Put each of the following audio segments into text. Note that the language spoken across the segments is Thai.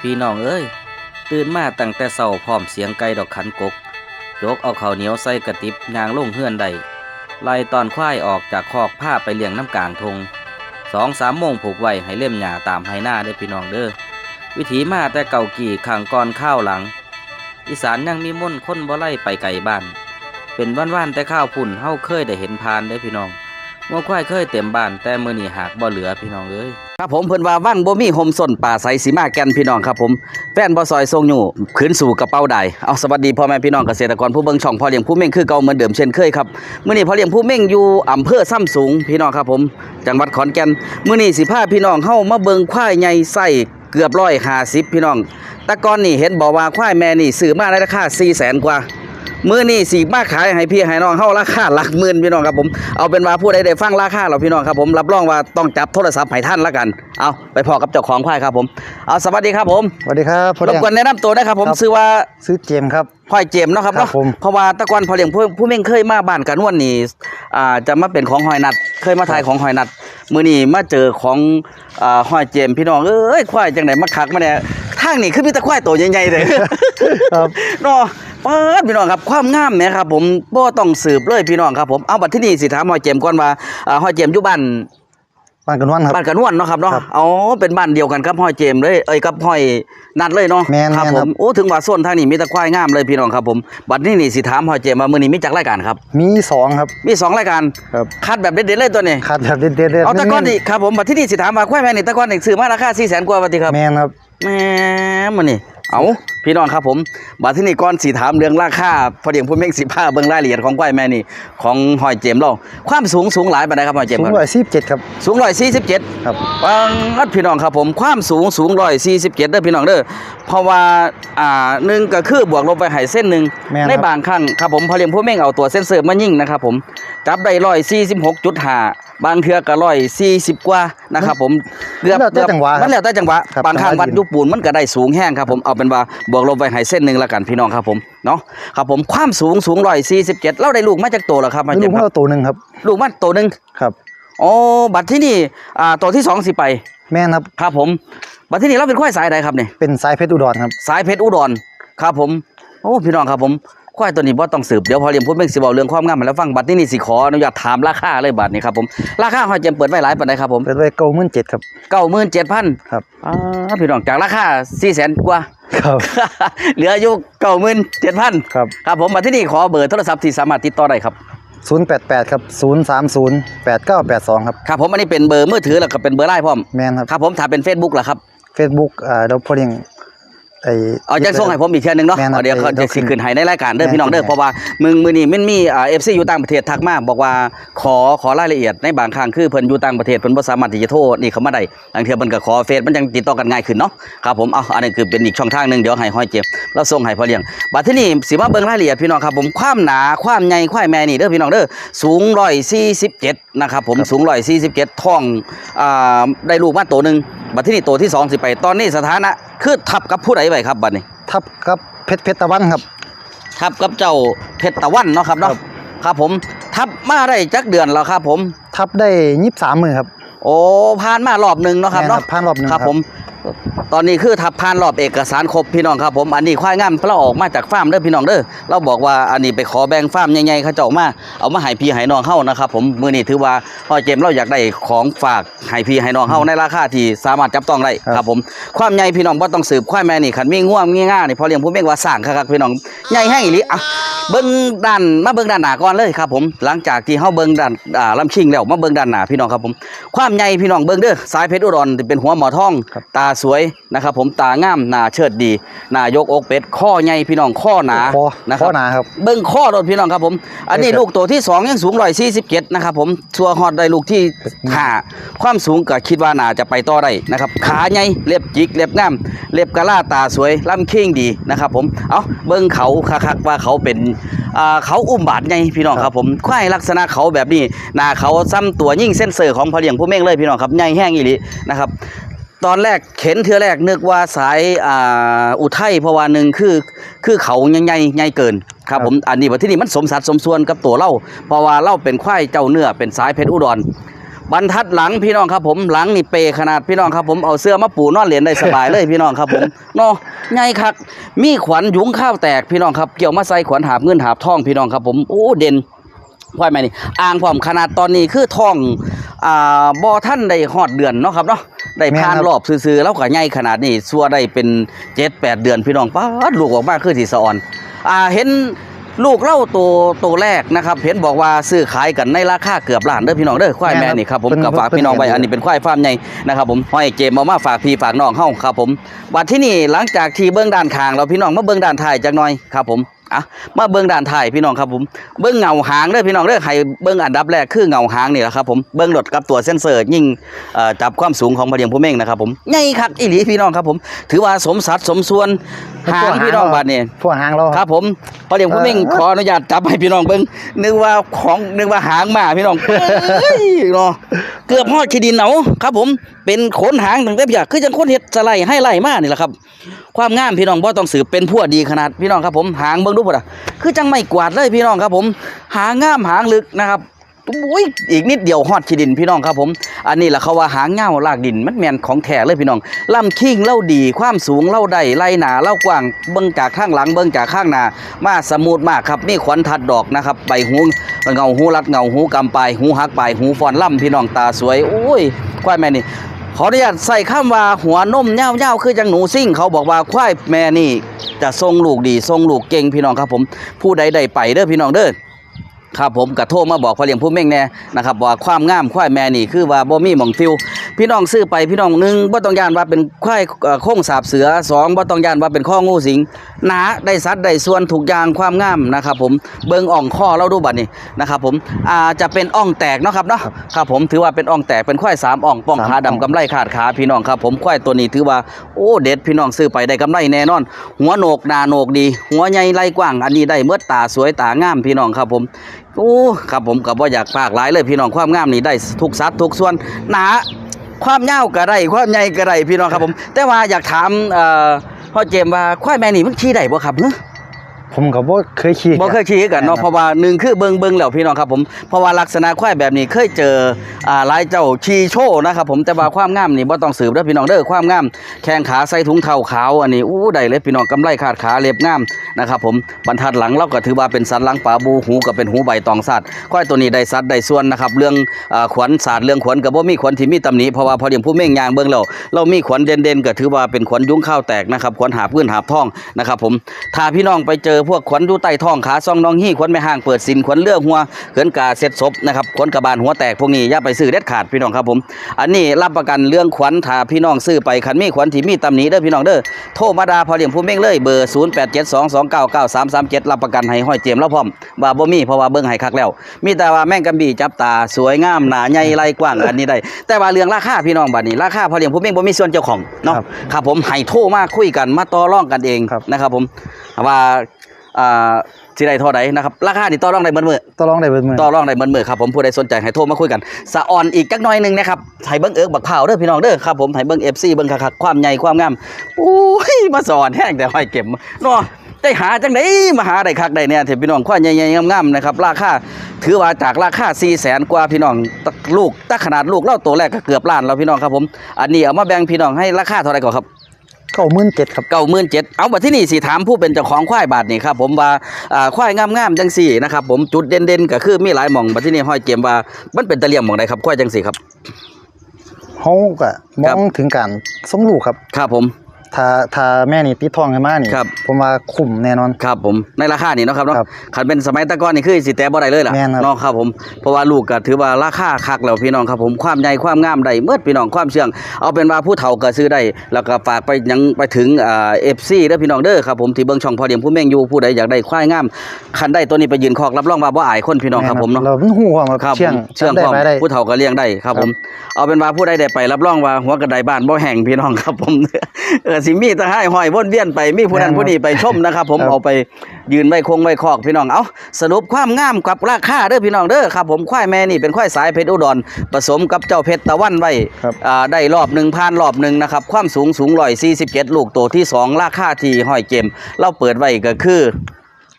พี่น้องเอ้ย ตื่นมาตั้งแต่เช้าพร้อมเสียงไก่ดอกขันกกยกเอาข้าวเหนียวใส่กระติบยางลงเฮือนใดไล่ตอนควายออกจากคอกผ้าไปเลี้ยงน้ำกลางทงสองสามโมงผูกไว้ให้เล่มหญ้าตามให้หน้าได้พี่น้องเด้อวิถีมาแต่เก่ากี่ขังก่อนข้าวหลัง อีสานยังมีม่นต์คนบ่ไล่ไปไก่บ้าน เป็นว่านๆแต่ข้าวพุ่นเฮาเคยได้เห็นพานได้พี่น้องงัวควายเคยเต็มบ้านแต่มื้อนี้หากบ่เหลือพี่น้องเอ้ย ครับผมเพิ่นว่าวันบ่มีห่มส้นป่าใสสีมาแกนพี่น้องครับผมแฟนบ่ซอยทรงอยู่ขืนสู่กระเป๋าใดเอาสวัสดีพ่อแม่พี่น้องเกษตรกรผู้เบิ่งช่องพ่อเลี้ยงผู้เม่งคือเก่าเหมือนเดิมเช่นเคยครับมื้อนี้พ่อเลี้ยงผู้เม่งอยู่อำเภอซ้ำสูงพี่น้องครับผมจังหวัดขอนแก่นมื้อนี้สิพาพี่น้องเฮามาเบิ่งควายใหญ่ไส้เกือบ150พี่น้อง แต่ก่อนนี่เห็นบอกว่าควายแม่นี่ซื้อมาในราคา400,000กว่า มื้อนี้สิมาขายให้พี่ให้น้องเฮาราคาหลักหมื่นพี่น้องครับผมเอาเป็นว่าผู้ใดได้ฟังราคาเราพี่น้องครับผมรับรองว่าต้องจับโทรศัพท์ให้ท่านละกันเอาไปพอกับเจ้าของควายครับผมเอาสวัสดีครับผมสวัสดีครับพ่อรบเลี้ยง กวนแนะนำตัวนะครับผมครับชื่อว่าซื้อเจมส์ครับควายเจมส์เนาะครับครัเนาะบผม เพราะว่าแตะกอนพอเลี้ยงผู้ผู้เม่งเคยมาบ้านกันนวลนี่อ่าจะมาเป็นของหอยนัด เคยมาถ่ายของหอยนัด มื้อนี้มาเจอของอ่าหอยเจมส์พี่น้องเอ้ยควายจังได๋มาคักมาเนี่ยทางนี่คือมีแต่ควายตัวใหญ่ๆเลย ครับ เนาะเปิดพี่น้องครับความงามเนี่ยครับ ผมบ่ต้องสืบเลยพี่น้องครับผมเอาบัดที่นี่สิถามหอยเจมส์ก่อนว่าอ่าหอยเจมส์อยู่บ้านบ้านกันวันครับบ้านกระนวนเนาะครับเนาะครับอ๋อเป็นบ้านเดียวกันครับหอยเจมส์เลยเอ้ยกับหอยนัดเลยเนาะแม่นครับแม่นผครัมบโอ้ถึงว่าโซนทางนี้มีแต่ควายงามเลยพี่น้องครับผมบัดนี้นี่สิถามหอยเจมส์ว่ามื้อนี้มีจักรายการครับ มีสองครับมีสองรายการครับคัดแบบเด็ดๆเลยตัวนี้ขาดแบบเด็ดๆเด็ดเอาตะก้อนนี่ครับผมบัดที่นี่สิถามว่าควายแม่นี่ตะก้อนนี่ซื้อมาราคา400,000กว่าบาทติครับแมนครับแหม่มันนี่ เอาพี่น้องครับผมบาที่นี่ก่อนสีถามเรื่องราคาพอดียงพูดเม่งสิผ้าเบิ่งรายละเอียดของควายแม่นี่ของหอยเจมส์เราความสูงสูงหลายปานใดครับหอยเจมส์สูคงรับร้อยสิบเจ็ดครับสูงร้อยสี่สิบเจ็ดครับปังอัดพี่น้องครับผมความสูงสูงร้อยสี่สิบเจ็ดเด้อพี่น้องเด้อเพราะว่าอ่าหนึ่งก็คือบวกลงไปให้เส้นหนึ่งแม่นครับในบางครั้งครับผมพอเลี้ยงผู้เม่งเอาตัวเส้นเสริมมายิ่งนะครับผมจับได้ร้อยสี่สิบหกจุดห้าบางเทือก็ร้อยสี่สิบกว่านะครับผมเกือบมันแล้วแต่จังหวะครับมันแล้วแต่จังหวะครับบางครั้งจังหวะวัดยืนยุปูนมันก็ได้สูงแห้งครับผมเอาเป็นว่าบวกลงไปให้เส้นหนึ่งแล้วกันพี่น้องครับผมเนาะครับผมความสูงสูงร้อยสี่สิบเจ็ดเราได้ลูกมาจากโตแล้วครับมาลูเจ็กบของครับเราตัวหนึ่งครับ ลูกมาโตหนึ่งครับอ๋อบัตรที่นี่อ่าตัวที่สองสิไปแมนครับ ครับผม บัตรที่นี่เราเป็นควายสายใดครับเนี่ย เป็นสายเพชรอุดรครับ สายเพชรอุดรครับผม โอ้พี่น้องครับผม ควายตัวนี้บ่ต้องสืบเดี๋ยวพอเรียนพูดเม่งสิบอกเรื่องความงามมาแล้วฟังบัตรที่นี่สิขออนุญาตถามราคาเลยบัตรนี้ครับผมราคาหอยเจมเปิดไว้หลายปานใดครับผมเป็นไว้เก้าหมื่นเจ็ดครับเก้าหมื่นเจ็ดพันครับอ่าพี่น้องจากราคาสี่แสนกว่าครับเหลืออยู่เก้าหมื่นเจ็ดพันครับครับผมบัตรที่นี่ขอเบอร์โทรศัพท์ที่สามารถติดต่อได้ครับศูนย์แปดแปดครับศูนย์สามศูนย์แปดเก้าแปดสองครับครับผมอันนี้เป็นเบอร์มือถือแล้วก็เป็นเบอร์ไลน์พร้อมแมนครับครับผมถ้าเป็น Facebook ล่ะครับเฟซบุ๊กอ่าเราพ่อเลี้ยง ไอ้เอาจะส่งให้ผมอีกเทื่อนึงเนาะแม่นครับเอาเดี๋ยวเขาเดี๋จะยวสิขึ้นให้ในรายการเด้อแม่นพี่น้องเด้อครับเพราะว่ามึงมื้อนี้มันมีอ่า FC อยู่ต่างประเทศทักมาบอกว่าขอขอรายละเอียดในบางครั้งคือเพิ่นอยู่ต่างประเทศเพิ่นบ่สามารถที่จะโทรนี่เข้ามาได้บางเทื่อเพิ่นก็ขอเฟซมันจังติดต่อกันง่ายขึ้นเนาะครับผมเอาอันนี้คือเป็นอีกช่องทางหนึงเดี๋ยวให้ห้อยเจ็บแล้วส่งให้พ่อเลี้ยงบัดทีนี้สิมาเบิ่งรายละเอียดพี่น้องครับผมความหนาความใหญ่ควายแม่นี่เด้อพี่น้องเด้อสูง147นะครับผมสูง147ท้องอ่าได้ลูกมาตัวหนึง บัดทีนี้ตัวที่สองสิไป ตอนนี้สถานะคือทับกับผู้ใดไว้ครับบัดนี้ ทับครับเพชรเพชรตะวันครับทับกับเจ้าเพชรตะวันเนาะครับเนาะครับครับผมทับมาได้จักเดือนแล้วครับผม ทับได้ยี่สิบสามมือครับ โอ้ผ่านมารอบหนึ่งเนาะครับแม่นเนาะผ่านรอบหนึ่งครับผม ตอนนี้คือทับผ่านรอบเอกสารครบพี่น้องครับผมอันนี้ควายงามเราออกมาจากฟาร์มเด้อพี่น้องเด้อเราบอกว่าอันนี้ไปขอแบ่งฟาร์มใหญ่ๆเขาเจ้ามาเอามาให้พี่ให้น้องเฮานะครับผมมื้อนี้ถือว่าพ่อเจมส์เราอยากได้ของฝากให้พี่ให้น้องเฮาในราคาที่สามารถจับต้องได้ครับผมความใหญ่พี่น้องบ่ต้องสืบควายแม่นี่คันมีง่วงมีง่านี่พอเลี้ยงผู้เม่งว่าสร้างคักๆพี่น้องใหญ่แห้งอีหลีอะเบิ้งด้านมาเบิ้งด้านหน้าก่อนเลยครับผมหลังจากที่เฮาเบิ้งด้านอ่าลำชิงแล้วมาเบิ้งด้านหน้าพี่น้องครับผมความใหญ่พี่น้องเบิ้งเด้อสายเพชรอุดรที่เป็นหัวหมอทองครับตาสวยนะครับผมตางามหน้าเชิดดีหน้ายกอกเป็ดข้อใหญ่พี่น้องข้อหนาคอนะคข้รัอบหนาครับเบิ้งข้อรถพี่น้องครับผมอันนี้ครับลูกตัวที่สองยังสูงร้อยสี่สิบเจ็ดนะครับผมชัวร์ฮอดได้ลูกที่ห้าความสูงก็คิดว่าน่าจะไปต่อได้นะครับขาใหญ่เล็บจิกเล็บงามเล็บกะลาตาสวยลำเข่งดีนะครับผมเอาเบิ้งเขาคักๆว่าเขาเป็นอ่าเขาอุ้มบาดใหญ่พี่น้องครับผมควายลักษณะเขาแบบนี้หน้าเขาซ้ำตัวยิ่งเส้นเซอร์ของพอเลี้ยงผู้เม่งเลยพี่น้องครับใหญ่แห้งอีหลีนะครับ ตอนแรกเข็นเทือแรกนึกว่าสายอ่าอุทัยเพราะว่าหนึ่งคือคือเขาใหญ่ใหญ่เกินครับผมอันนี้ว่าที่นี่มันสมสัดสมส่วนกับตัวเราเพราะว่าเราเป็นควายเจ้าเนื้อเป็นสายเพชรอุดรบรรทัดหลังพี่น้องครับผมหลังนี่เปขนาดพี่น้องครับผมเอาเสื้อมาปูนอนเหรียญได้สบายเลยพี่น้องครับผมเนาะไงคักมีขวัญยุงข้าวแตกพี่น้องครับเกี่ยวมาใส่ขวัญหาบเงินหาบทองพี่น้องครับผมโอ้เด่น ควายแม่นี่อ่างพร้อมขนาดตอนนี้คือทองอ่าบ่ท่านได้ฮอดเดือนเนาะครับเนาะได้ผ่านแม่นครับรอบซื่อๆแล้วก็ใหญ่ขนาดนี้ซัวได้เป็น7 8เดือนพี่น้องป๊าดลูกออกมาคือสิสะออนอ่าเห็นลูกเล่าตัวตัวแรกนะครับเห็นบอกว่าซื้อขายกันในราคาเกือบล้านเด้อพี่น้องเด้อควายแม่นี่ครับผมเพิ่นกับฝากเพิ่นพี่น้องไว้เห็นอยู่อันนี้เป็นควายฟาร์มใหญ่นะครับผมห้อยเกมเอามาฝากพี่ฝากน้องเฮาครับผมบัดที่นี่หลังจากที่เบื้องด้านข้างเราพี่น้องมาเบื้องด้านท้ายจักหน่อยครับผม อะมาเบื้องด้านท้ายพี่น้องครับผมเบื้องเงาหางเด้อพี่น้องเด้อให้เบื้องอันดับแรกคือเงาหางนี่แหละครับผมเบื้องดดกับตัวเซ็นเซอร์ยิ่งเอ่อจับความสูงของพอเดียงผู้เม่งนะครับผมใหญ่คักอีหลีพี่น้องครับผม ถือว่าสมสัดสมส่วนหางพี่น้องบัดนี้พวกหางเราครับผมพอเดี๋ยวผมเองเออขออนุญาตจับให้พี่น้องเบิ้งนึกว่าของนึกว่าหางหมาพี่น้องเอ้ยเนาะเกือบฮอดขี้ดินเอาครับผมเป็นขนหางตั้งแต่อยากคือจังคนเฮ็ดสไลด์ให้ไล่มานี่แหละครับ ความงามพี่น้องบ่ต้องสืบเป็นพวกดีขนาดพี่น้องครับผมหางเบิ่งดูพุ่นอะคือจังไม่กวาดเลยพี่น้องครับผม หางงามหางลึกนะครับอุ้ยอีกนิดเดียวฮอดขี้ดินพี่น้องครับผม อันนี้แหละเขาว่าหางเงาลากดินมันแมนของแท้เลยพี่น้องลำคิงเล่าดีความสูงเล่าได้ไล่หนาเล่ากว้างเบิ่งจากข้างหลังเบิ่งจากข้างหน้ามาสมูทมากครับนี่ขวัญทัดดอกนะครับใบหูเงาหูรัดเงาหูกำปลายหูหักปลายหูฟอนล่ำพี่น้องตาสวยโอ้ยควายแม่นี่ ขออนุญาตใส่ข้ามว่าหัวนมเน่าๆคือจังหนูซิ่ง เขาบอกว่าควายแม่นี่จะทรงลูกดีทรงลูกเก่งพี่น้องครับผมผู้ใดใดไปเด้อพี่น้องเด้อครับผมกระโทรมาบอกพอเลี้ยงผู้เม่งแน่นะครับว่าความงามควายแม่นี่คือว่าบ่มีหม่องฟิว พี่น้องซื้อไปพี่น้องหนึ่งบ่ต้องย่านว่าเป็นควายเอ่อโค้งสาบเสือสองบ่ต้องย่านว่าเป็นข้องูสิงหนาได้สัดได้ส่วนถูกอย่างความงามนะครับผมเบิ่งอ่องข้อเราดูบัดนี้นะครับผมอ่าจะเป็นอ่องแตกเนาะครับเนาะครับผมถือว่าเป็นอ่องแตกเป็นควายสามอ่องป้องขาดำกำไรขาดขาพี่น้องครับผมควายตัวนี้ถือว่าโอ้เด็ดพี่น้องซื้อไปได้กำไรแน่นอน หัวโหนกหนาโหนกดี หัวใหญ่ไหล่กว้าง อันนี้ได้เมื่อตาสวยตางามพี่น้องครับผมโอ้ครับผมก็บ่อยากฝากหลายเลยพี่น้องความงามนี่ได้ทุกสัดทุกส่วนหนา ความยาวก็ได้ความใหญ่ก็ได้พี่น้องครับผม แต่ว่าอยากถามเอ่อพ่อเจมส์ว่าควายแม่นี่มันขี่ได้บ่ครับเนอะ ผมก็บ่เคยขี่บ่เคยขี่กันเนาะเพราะว่าหนึ่งคือเบิ่งเบิ่งแล้วพี่น้องครับผมเพราะว่าลักษณะควายแบบนี้เคยเจออ่าหลายเจ้าขี่โชว์นะครับผมแต่ว่าความงามนี่บ่ต้องสืบเด้อพี่น้องเด้อความงามแข้งขาใส่ถุงเท้าขาวอันนี้อู้ได้เลยพี่น้องกำไรขาดขาเรียบงามนะครับผมบรรทัดหลังเราก็ถือว่าเป็นสันหลังปลาบูหูก็เป็นหูใบตองสัตว์ควายตัวนี้ได้สัดได้ส่วนนะครับเรื่องอ่าขวัญศาสตร์เรื่องขวัญก็บ่มีขวัญที่มีตำหนิเพราะว่าพอเดียงผู้เม่งยางเบิ่งแล้วเรามีขวัญเด่นๆก็ถือว่าเป็นขวัญยุ้งข้าวแตกนะครับขวัญหาพื้นหาบท่องนะครับผมถ้าพี่น้องไปเจอพวกขวัญอยู่ใต้ท้องขาซองน้องฮี่ขวัญแม่ห่างเปิดสินขวัญเลือกหัวเขินกาเสร็จศพนะครับขวัญกระบาลหัวแตกพวกนี้อย่าไปซื้อเด็ดขาดพี่น้องครับผม อันนี้รับประกันเรื่องขวัญถ้าพี่น้องซื้อไปคันมีขวัญที่มีตำหนิเด้อพี่น้องเด้อโทรมาดาพอเลี้ยงผู้เม่งเลยเบอร์ 0872299337 รับประกันให้ห้อยเจมส์แล้วพร้อมว่าบ่มีเพราะว่าเบิ่งให้คักแล้ว มีแต่ว่าแม่งกำบี่จับตาสวยงามหนาใหญ่ไหล่กว้างอันนี้ได้ แต่ว่าเรื่องราคาพี่น้องบัดนี้ราคาพอเลี้ยงผู้เม่งบ่มีส่วนเจ้าของเนาะครับผมให้โทรมาคุยกันมาต่อรองกันเองนะครับผมว่า อ่าสิได้เท่าใดนะครับราคานี่ต่อรองได้เบิดมื้อต้องลองได้เบิดมือต่อรองได้เหมือนเมื่อครับผมผู้ใดสนใจให้โทรมาคุยกันสะออนอีกจักหน่อยหนึงนะครับให้เบิ้งเอิกบักเผาวเด้อพี่น้องเด้อครับผมให้เบิ้ง FC เบิ้งคักๆความใหญ่ความงามโอ้ยมาสอนแห้งแต่ห้อยเก็บเนาะได้หาจังไดมาหาได้คักได้เนี่ยเถอะพี่น้องความใหญ่ๆงามๆนะครับราคาถือว่าจากราคา400,000กว่าพี่น้องตักลูกตักขนาดลูกเล่าตัวแรกก็เกือบล้านแล้วพี่น้องครับผมอันนี้เอามาแบ่งพี่น้องให้ราคาเท่าไหร่ก่อนครับ เก้าหมื่นเจ็ดครับเก้าหมื่นเจ็ดเอาบัดที่นี่สิถามผู้เป็นเจ้าของควายบาทนี่ครับผมว่าอ่าควายงามๆจังสี่นะครับผมจุดเด่นๆก็คือมีหลายหม่องบัดที่นี่ห้อยเกมว่ามันเป็นตะเลียมหม่องใดครับควายจังสี่ครับ เฮาก็มครัอบงถึงการสมลูกครับ ครับผม ถ้าถ้าแม่นี่ติดท้องขึ้นมานี่ครับ ผมว่าคุ้มแน่นอน ครับผมในราคานี่เนาะครับเนาะครับคันเป็นสมัยตะก้อนนี่คือสิแต่บ่ได้เลยล่ะแม่นครับ เนาะครับผมเพราะว่าลูกก็ถือว่าราคาคักแล้วพี่น้องครับผมความใหญ่ความงามได้เมื่อพี่น้องความเชื่อง เอาเป็นว่าผู้เฒ่าก็ซื้อได้แล้วก็ฝากไปยังไปถึงอ่า FC เด้อพี่น้องเด้อครับผมที่เบิ่งช่องพอเดียมผู้แม่งอยู่ผู้ใดอยากได้ควายงามคันได้ตัวนี้ไปยืนคอกรับรองว่าบ่อายคนพี่น้องครับผมเนาะ เราเป็นหูความคครัรับบเชื่องเชื่องได้พร้อมไปได้ ผู้เฒ่าก็เลี้ยงได้ครับครับผม เอาเป็นว่าผู้ใดได้ไปรับรองว่าหัวกระไดบ้านบ่แห่งพี่น้องครับผม เออสิมีแตะให้ห้อยวนเวียนไปมีผู้นั้นแม่นครับผู้นี้ไปชมนะครับ ผมครับเอาไปยืนไว้คงไว้คอกพี่น้องเอาสรุปความงามกับราคาเด้อพี่น้องเด้อครับผมควายแม่นี่เป็นควายสายเพชรอุดรผสมกับเจ้าเพชรตะวันไว้ครับอ่าได้รอบหนึ่งผ่านรอบหนึ่งนะครับความสูงสูงร้อยสี่สิบเจ็ดลูกโตที่สองราคาที่ห้อยเกมเราเปิดไว้ก็คือ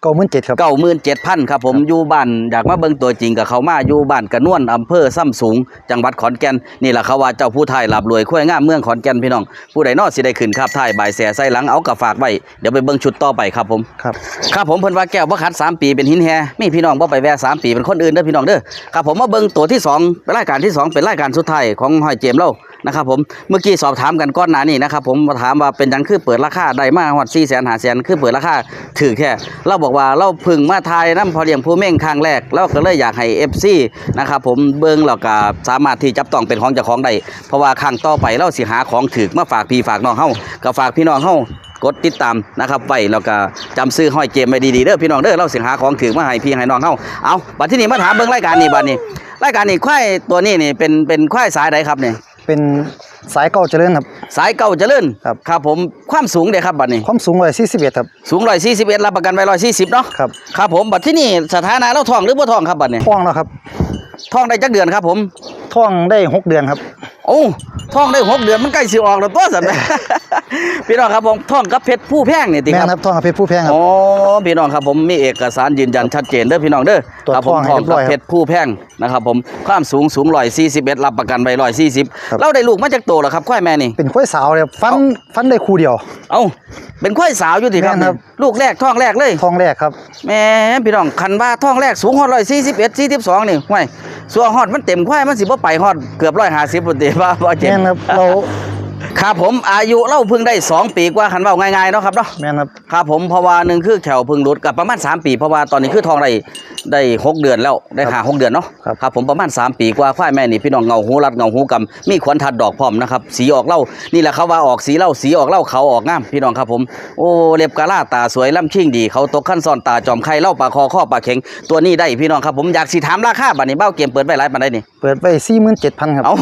เก้าหมื่นเจ็ดครับเก้าหมื่นเจ็ดพันครับผมอยู่บ้านอยากมาเบิ่งตัวจริงกับเขามาอยู่บ้านกระนวนอำเภอซ้ำสูง จังหวัดขอนแก่นนี่แหละเขาว่าเจ้าผู้ไทยหลับรวยคุ้ยงามเมืองขอนแก่นพี่น้อง ผู้ใดนอสิได้ขึ้นครับไทยบ่ายแสใส่หลังเอากระฝากไว้เดี๋ยวไปเบิ่งชุดต่อไปครับผมครับครับผมเพิ่นว่าแก้วบ่ขัด3ปีเป็นหินแฮมีพี่น้องบ่ไปแวะ3ปีเป็นคนอื่นเด้อพี่น้องเด้อครับผมมาเบิ่งตัวที่2เป็นรายการที่2เป็นรายการสุดท้ายของห้อยเจมส์เรา นะครับผมเมื่อกี้สอบถามกันก่อนหนานี้นะครับผมมาถามว่าเป็นยังคือเปิดราคาได้มาฮอด4 0 0 0 0 5 0 0 0คือเปิดราคาถือแค่เราบอกว่าเราพึ่งมาทายน้ำพอเลี้ยงผู้เม่งครั้งแรกเราก็เลยอยากให้ FC นะครับผมเบิ่งแล้วก็สามารถที่จับต้องเป็นของเจ้าของได้เพราะว่าครั้งต่อไปเราสิหาของถือมาฝากพี่ฝากน้องเฮาก็ฝากพี่น้องเฮากดติดตามนะครับไว้แล้วก็จำซื้อห้อยเจมไว้ดีๆเด้อพี่น้องเด้อเราสิหาของถือมาให้พี่ให้น้องเฮาเอาบัดที่นี่มาถามเบิ่งรายการนี้บัดนี้รายการนี้ควายตัวนี้นี่เป็นเป็นควายสายใดครับเนี่ย เป็นสายเก้าเจริญครับ สายเก่าเจริญครับ ครับผมความสูงเด้ครับบัดนี้ ความสูงร้อยสี่สิบเอ็ดครับ สูง141รับประกันไว้140เนาะครับครับผมบัดที่นี่สถานะเราท้องหรือบ่ท้องครับบัดนี้ท้องแล้วครับท้องได้จักเดือนครับผม ท้องได้หกเดือนครับ โอ้ท้องได้หกเดือนมันใกล้สิออกแล้วตัวสันพี่น้องครับผมท้องกับเพชรผู้แพงนี่ติแม่ครับนครับท้องกับเพชรผู้แพงครับอ๋อพี่น้องครับผมมีเอกสารยืนยันชัดเจนเด้อพี่น้องเด้อตรวจครับผมท้องให้ท้องเรียบร้กัอบยครับเพชรผู้แพงนะครับผมความสูงสูงร้อยสี่สิบเอ็ดรับประกันไปร้อยสี่สิบครับเราได้ลูกมาจากโตแล้วครับควายแม่นี่เป็นควายสาวเลยครับฟันฟันได้คู่เดียว เอ้าเป็นควายสาวอยู่ติครับแม่นครับลูกแรกท้องแรกเลยท้องแรกครับแม่พี่น้องคันว่าท้องแรกสูงฮอดร้อยสี่สิบเอ็ดสี่สิบสองนี่ห้วย ส่วนฮอดมันเต็มควายมันสิบ่ไปฮอดเกือบร้อยห้าสิบปุ่นติว่าว่เจ็บ แม่นครับเรา ครับผมอายุเล่าเพิ่งได้สองปีกว่าคันเว่าง่ายๆเนาะครับเนาะแม่นครับ ครับผมเพราะว่าหนึ่งคือแขวพึ่งหลุดกับประมาณ 3 ปีเพราะว่าตอนนี้คือทองได้ได้หกเดือนแล้วได้หาหกเดือนเนาะครับครับผมประมาณ 3 ปีกว่าควายแม่นี่พี่น้องเงาหูรัดเงาหูกำมีขวัญทัดดอกพร้อมนะครับสีออกเหล่านี่แหละเขาว่าออกสีเหล่าสีออกเหล่าเขาออกงามพี่น้องครับผมโอ้เล็บกะลาตาสวยล่ำชิ่งดีเขาตกขั้นซ่อนตาจอมไข่เหล่าปลาคอข้อปลาเข็งตัวนี้ได้พี่น้องครับผมอยากสิถามราคาบัดนี้เบ้าเกมเปิดไว้หลายปานใดนี่เปิดไปสี่หมื่นเจ็ดพันครับเอา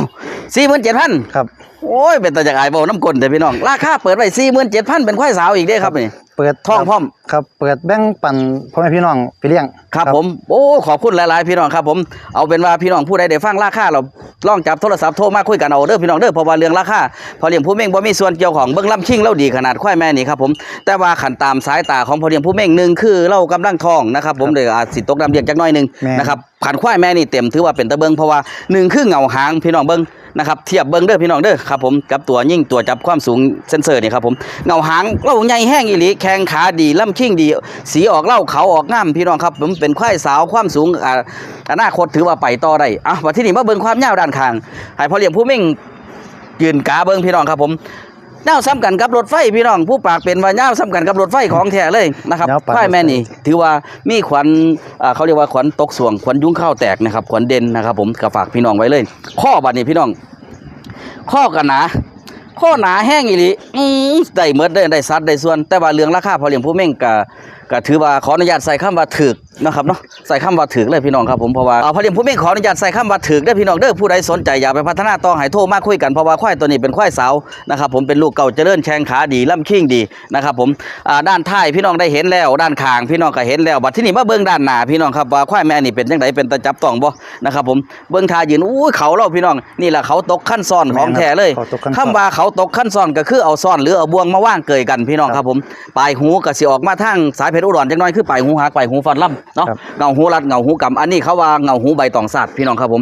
สี่หมื่นเจ็ดพันครับ โอ้ยเป็นตาจากอายเบาน้ำกลแต่พี่น้อง ราคาเปิดไว้สี่หมื่นเจ็ดพันเป็นควายสาวอีกเด้ครับนี่ เปิดท้องพร้อม ครับ เปิดแบ่งปันพ่อแม่พี่น้องไปเลี้ยง ครับผม โอ้ขอบคุณหลายๆ พี่น้องครับผม เอาเป็นว่าพี่น้องผู้ใดได้ฟังราคาเราลองจับโทรศัพท์โทรมาคุยกันเอาเด้อพี่น้องเด้อเพราะว่าเรื่องราคาพอเลี้ยงผู้เม่งบ่มีส่วนเกี่ยวของเบิ่งลำชิ่งเล่าดีขนาดควายแม่นี่ครับผม แต่ว่าขันตามสายตาของพอเลี้ยงผู้เม่งหนึ่งคือเล่ากำลังทองนะครับผมเลยอาจสิตกน้ำเลี้ยงจักหน้อยหนึงแม่นะครับขันควายแม่นี่เต็มถือว่าเป็นตะเบิงเพราะว่าหนึ่งคือเงาหางพี่น้องเบิ่ง นะครับเทียบเบิ้งเด้อพี่น้องเด้อครับผมกับตัวยิ่งตัวจับความสูงเซนเซอร์นี่ครับผมเงาหางเล่าใหญ่แห้งอีหลีแข้งขาดีลำชิ่งดี สีออกเล่าเขาออกง่ามพี่น้องครับผมเป็นควายสาวความสูงอ่าอนาคตถือว่าไปต่อได้อะวันที่นี่มาเบิ้งความยาวด้านข้างให้พอเลี้ยงผู้มิ่งยืนกาเบิ้งพี่น้องครับผม ยาวซ้ำกันกับรถไฟพี่น้องผู้ปากเป็นว่ายาวซ้ำกันกับรถไฟของแท้เลยนะครับยาวปานควายแม่นี่ ถือว่ามีขวัญอ่าเขาเรียกว่าขวัญตกสวงขวัญยุ้งข้าวแตกนะครับขวัญเด่นนะครับ ผมก็ฝากพี่น้องไว้เลย ข้อบัดนี้พี่น้อง ข้อกันหนาข้อหนาแห้งอีหลีอืมได้เมดได้ได้ซัดได้ส่วน แต่ว่าเรื่องราคาพอเลี้ยงผู้เม่งก็ ก็ถือว่าขออนุญาตใส่คำว่าถึกนะครับเนาะใส่คำว่าถึกเลยพี่น้องครับผมเพราะว่าเอาพอเลี้ยงผู้เม่งขออนุญาตใส่คำว่าถึกเด้อพี่น้องเด้อผู้ใดสนใจอยากไปพัฒนาต่อให้โทรมาคุยกันเพราะว่าควายตัวนี้เป็นควายสาวนะครับผมเป็นลูกเก่าเจริญแข้งขาดีล่ำคิงดีนะครับผมอ่าด้านท้ายพี่น้องได้เห็นแล้ว ด้านข้างพี่น้องก็เห็นแล้วบัดที่นี่มาเบิ่งด้านหน้าพี่น้องครับว่าควายแม่นี่เป็นจังไดเป็นตาจับต้องบ่นะครับผมเบิ่งท่ายืนอู้ยเขาเราพี่น้องนี่แหละเขาตกขั้นซ้อนของแท้เลยเขาตกขั้นคำว่าเขาตกขั้นซ้อนก็คือเอาซ้อนหรือเอาบ่วงมาว่างเกยกันพี่น้องครับผมปลายหูก็สิออกมาทางสายเพชรอุดรจังน้อยคือปลายหูหักปลายหูฟันล่ำเนาะครับเงาหูรัดเงาหูกำอันนี้เขาว่าเงาหูใบตองสาดพี่น้องครับผม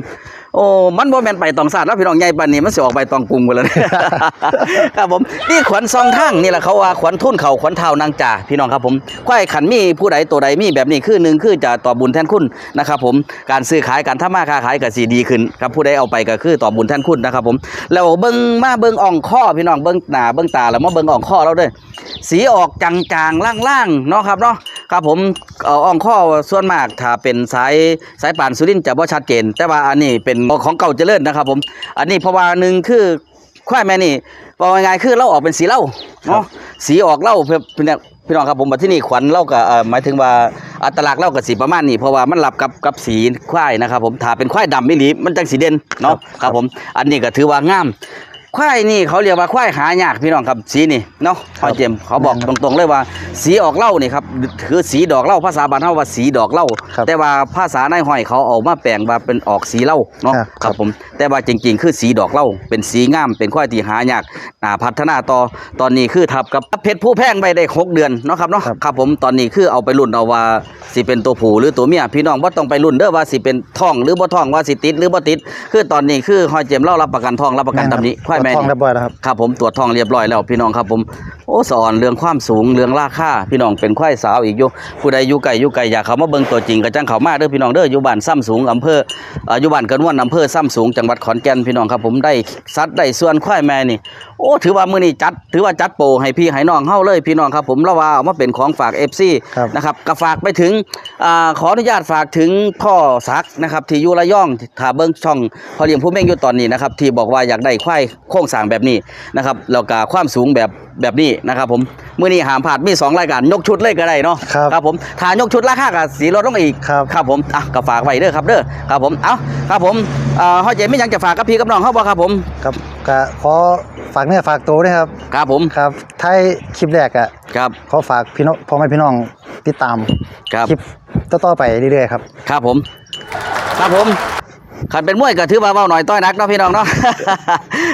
โอ้มันบ่แม่นใบตองสาดแล้วพี่น้องใหญ่ปานนี้มันสิออกใบตองกรุงไปแล้วครับผมนี่ขวัญซองทางนี่แหละเขาว่าขวัญทุ่นเข่าขวัญเท้านางจ่าพี่น้องครับผมควายขันมีผู้ใดตัวใดมีแบบนี้คือหนึ่งคือจะตอบบุญแทนคุณนะครับผมการซื้อขายการทำมาค้าขายก็สิดีขึ้นครับผู้ใดเอาไปก็คือตอบบุญแทนคุณนะครับผมแล้วเบิ่งมาเบิ่งอ่องข้อพี่น้องเบิ่งหน้าเบิ่งตาแล้วมาเบิ่งอ่องข้อเราด้อสีออกจางๆล่างๆเนาะครับเนาะ ครับผมเอ่ออ่องข้อส่วนมากถ้าเป็นสายสายป่านสุรินทร์จะบ่ชัดเจน แต่ว่าอันนี้เป็นของเก่าเจริญนะครับ ผม อันนี้เพราะว่าหนึ่งคือควายแม่นี่บอกง่ายๆคือเราออกเป็นสีเหล้าเนาะสีออกเหล้าเพื่อพี่น้องพี่น้องครับผมมาที่นี่ขวัญเหล้ากับเอ่อหมายถึงว่าอัตลักษณ์เหล้ากับสีประมาณนี้เพราะว่ามันรับกับกับสีควายนะครับผมถ้าเป็นควายดำไม่หลีมันจังสีเด่นเนาะครับผม อันนี้ก็ถือว่างาม ควายนี่เขาเรียกว่าควายหายากพี่น้องครับสีนี่เนาะครับพ่อเจมส์เขาบอกแม่นครับตรงๆเลยว่า สีออกเหล่านี่ครับคือสีดอกเหล่าภาษาบ้านเฮาว่าสีดอกเหล่าครับแต่ว่าภาษาในห้อยเขาเอามาแปลงว่าเป็นออกสีเหล่าเนาะครับครับผมแต่ว่าจริง ๆ คือสีดอกเหล่าเป็นสีงามเป็นควายที่หายากอ่าพัฒนาต่อตอนนี้คือทับกับเพชรผู้แพงไปได้หกเดือนเนาะครับเนาะครับครับผมตอนนี้คือเอาไปรุ่นเอาว่าสิเป็นตัวผู้หรือตัวเมียพี่น้องบ่ต้องไปรุ่นเด้อว่าสิเป็นท้องหรือบ่ท้องว่าสิติดหรือบ่ติด คือตอนนี้คือห้อยเจมส์เล่ารับประกันท้องรับประกันตำหนี้ควายแม่ทองนี่เรียบร้อยแล้วครับครับผมตรวจทองเรียบร้อยแล้วพี่น้องครับผมโอ้สอนเรื่องความสูงเรื่องราคาพี่น้องเป็นควายสาวอีกอยู่ผู้ใดอยู่ไกลอยู่ไกลอยากเข้ามาเบิ่งตัวจริงก็จังเข้ามาเด้อพี่น้องเด้ออยู่บ้านซ้ำสูงอำเภอเอ่ออยู่บ้านกระนวนอำเภอซ้ำสูงจังหวัดขอนแก่นพี่น้องครับผมได้สัดได้ส่วนควายแม่นี่โอ้ถือว่ามื้อนี้จัด ถือว่าจัดโปรให้พี่ให้น้องเฮาเลยพี่น้องครับผมแล้วว่าเอามาเป็นของฝาก FC ครับนะครับก็ฝากไปถึงอ่าขออนุญาตฝากถึงพ่อศักดิ์นะครับที่อยู่ระยองถ้าเบิ่งช่องพอเลี้ยงผู้เม่งอยู่ตอนนี้นะครับที่บอกว่าอยากได้ควายโครงสร้างแบบนี้นะครับแล้วก็ความสูงแบบแบบนี้นะครับผมมื้อนี้หามผาดมีสองรายการยกชุดเลยก็ได้เนาะครับครับผมถ้ายกชุดราคาก็สีลดลงอีกครับครับผมอะก็ฝากไว้เด้อครับเด้อครับผมเอ้าครับผมอ่าฮอดเจไม่ยังจะฝากกับพี่กับน้องเฮาบ่ครับผมครับก็ขอฝากเนื้อฝากตัวด้วยครับครับผมครับท้ายคลิปแรกอะครับขอฝากพี่น้องพ่อแม่พี่น้องติดตามครับคลิปต่อๆไปเรื่อยๆครับครับผม ครับผม ขันเป็นมวยก็ถือว่าเบาหน่อยต้อยนักเนาะพี่น้องเนาะ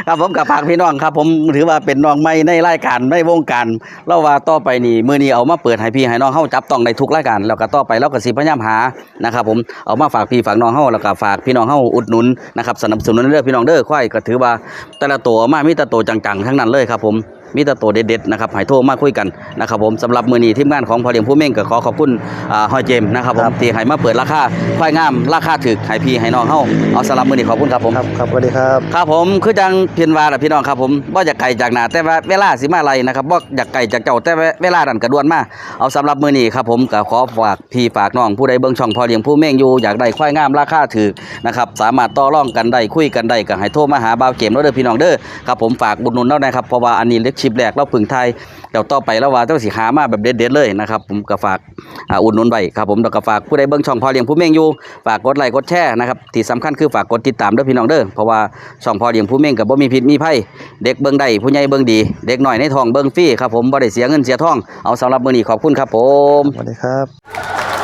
ครับผมกับฝากพี่น้องครับ ผมถือว่าเป็นน้องใหม่ในรายการในวงการเล่าว่าต่อไปนี่มือนี้เอามาเปิดให้พี่ให้น้องเฮาจับต้องในทุกรายการแล้วก็ต่อไปเราก็สิพยายามหานะครับผมเอามาฝากพี่ฝากน้องเฮาแล้วก็ฝากพี่น้องเฮาอุดหนุนนะครับสนับสนุนเด้องพี่น้องเด้อควายก็ถือว่าแต่ละตัวมามีแต่ตัวจังๆทั้งนั้นเลยครับผม มีแต่ตัวเด็ดๆนะครับให้โทรมาคุยกันนะครับผมสำหรับมือนี้ทีมงานของพอเลี้ยงผู้เม่งก็ขอขอบคุณอ่าฮอยเจมส์นะครับผมครับที่ให้มาเปิดราคาควายงามราคาถึกให้พี่ให้น้องเฮาเอาสำหรับมือนี้ขอบคุณครับผมครับครับสวัสดีครับครับผมคือจังเพียนว่าล่ะพี่น้องครับผมบ่อยากไกลจากหนาแต่ว่าเวลาสิมาไล่นะครับบ่อยากไกลจากเจ้าแต่ว่าเวลาดันกระดวนมาเอาสำหรับมื้อนี้ครับผมก็ขอฝากพี่ฝากน้องผู้ใดเบิ่งช่องพอเลี้ยงผู้เม่งอยู่อยากได้ควายงามราคาถูกนะครับสามารถต่อรองกันได้คุยกันได้ก็ให้โทรมาหาบ่าวเกมเราเด้อพี่น้องเด้อครับผมฝากบุญหนุนเรานะครับเพราะว่าอันนี้เล็กชิปแรกเราพึ่งไทยเดี๋ยวต่อไปแล้วว่าเจ้าสิหามาแบบเด็ดๆเลยนะครับผมก็ฝากอุดหนุนไว้ครับผมแล้วก็ฝากผู้ใดเบิ่งช่องพอเลี้ยงผู้เม่งอยู่ฝากกดไลค์กดแชร์นะครับที่สำคัญคือฝากกดติดตามด้อพี่น้องเด้อเพราะว่าช่องพอเลี้ยงผู้เม่งกับบ่มีพิษมีภัยเด็กเบิ่งได้ผู้ใหญ่เบิ่งดี เด็กหน้อยในทองเบิ่งฟรีครับผมบ่ได้เสียเงินเสียทองเอาสำหรับมื้อนี้ขอบคุณครับผมสวัสดีครับ